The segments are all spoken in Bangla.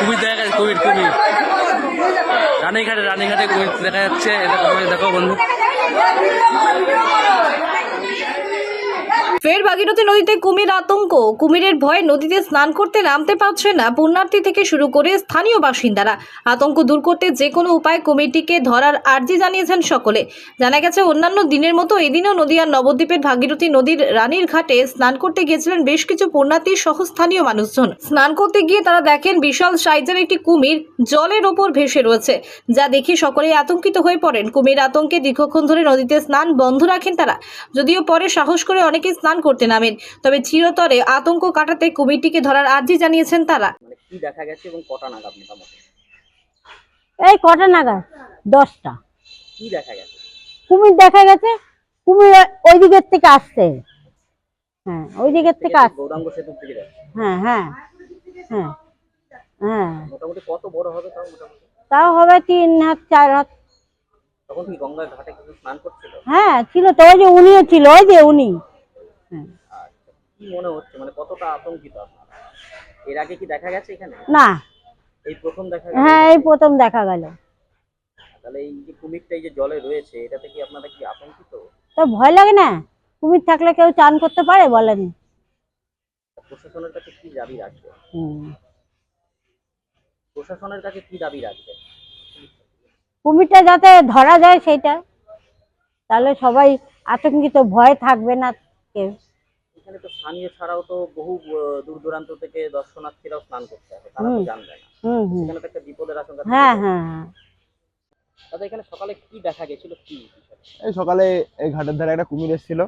কুমির দেখা গেছে কুমির কুমির। রানীঘাটে রানীঘাটে কুমির দেখা যাচ্ছে এটা দেখো বন্ধু। ফের ভাগীরথী নদীতে কুমির আতঙ্ক। কুমিরের ভয়ে নদীতে স্নান করতে নামতে পারছে না পুণ্যার্থী থেকে শুরু করে স্থানীয় বাসিন্দারা। আতঙ্ক দূর করতে যে কোনো উপায় কুমিরটিকে ধরার আর্জি জানিয়েছেন সকলে। জানা গেছে, অন্যান্য দিনের মতো এদিনও নদীয়ার নবদ্বীপের ভাগীরথী নদীর রানীর ঘাটে স্নান করতে গিয়েছিলেন বেশ কিছু পুণ্যার্থী সহ স্থানীয় মানুষজন। স্নান করতে গিয়ে তারা দেখেন বিশাল সাইজের একটি কুমির জলের ওপর ভেসে রয়েছে, যা দেখে সকলেই আতঙ্কিত হয়ে পড়েন। কুমির আতঙ্কে দীর্ঘক্ষণ ধরে নদীতে স্নান বন্ধ রাখেন তারা। যদিও পরে সাহস করে অনেকে স্নান করতে নামেন। তবে চিরতরে আতঙ্ক কাটাতে কুমিরটিকে ধরার আর্জি জানিয়েছেন তারা। মানে কি দেখা গেছে এবং কটা নাগাদ মোটামুটি? এই কটা নাগাদ? দশটা। কি দেখা গেছে? কুমির দেখা গেছে? কুমির ওই দিকের থেকে আসছে। হ্যাঁ ওই দিকের থেকে আসছে। গৌরাঙ্গ সেতুর দিকে যাচ্ছে। হ্যাঁ হ্যাঁ হ্যাঁ হ্যাঁ। মোটামুটি কত বড় হবে তাও মোটামুটি? তাও হবে তিন হাত চার হাত। তখন কি গঙ্গার ঘাটে কিছু স্নান করছিল? হ্যাঁ ছিল তো ওই যে উনিও ছিল ওই যে উনি। কি মনে হচ্ছে? মানে কতটা আতঙ্কিত আপনারা? এর আগে কি দেখা গেছে এখানে? না। এই প্রথম দেখা গেল? হ্যাঁ এই প্রথম দেখা গেল। তাহলে এই যে কুমিরটা এই যে জলে রয়েছে এটাতে কি আপনারা কি আতঙ্কিত? তো ভয় লাগে না? কুমির থাকলে কেউ চান করতে পারে বলেন। প্রশাসনের কাছে কি দাবি রাখবে? হুম। প্রশাসনের কাছে কি দাবি রাখবে? কুমিরটা যাতে ধরা যায় সেটা তাহলে সবাই আতঙ্কিত ভয় থাকবে না কেউ। এখানে তো স্থানীয় ছাড়াও তো বহু দূর দূরান্ত থেকে দর্শনার্থীরাও স্নান করতে আসে তারা তো জানবে না। হুম হুম। সেখানে তো একটা বিপদের আশঙ্কা থেকে। হ্যাঁ হ্যাঁ হ্যাঁ। দাদা এখানে সকালে কি দেখা গেছিল? কি এই সকালে এই ঘাটের ধারে একটা কুমির এসেছিল।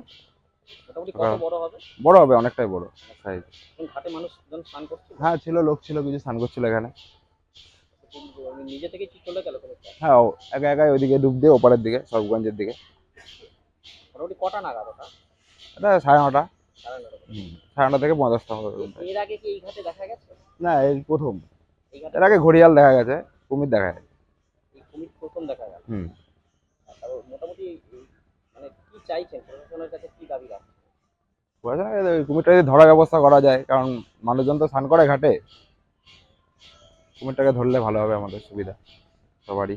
মোটামুটি কত হ্যাঁ। বড় হবে? বড় হবে অনেকটাই বড় সাইজ ঘাটে মানুষজন স্নান করছিল? হ্যাঁ ছিল লোক ছিল কিছু স্নান করছিল এখানে। নিজে থেকে কি চলে গেল হ্যাঁ ও একা একাই ওইদিকে ডুব দিয়ে ওপারের দিকে সবগঞ্জের দিকে। মোটামুটি কটা নাগাদ ওটা? এটা সাড়ে নটা। সাড়ে থেকে পঞ্চাশটা হবে এর আগে কি এই ঘাটে দেখা গেছে? না এই প্রথম। এর আগে ঘড়িয়াল দেখা গেছে কুমির দেখা গেছে। কুমির প্রথম দেখা গেল হুম। আর মোটামুটি মানে কি চাইছেন? প্রশাসনের কাছে কি দাবি রাখছেন? বলেছে না, এই কুমিরটা যদি ধরার ব্যবস্থা করা যায় কারণ মানুষজন তো স্নান করে ঘাটে কুমিরটাকে ধরলে ভালো হবে আমাদের সুবিধা সবারই।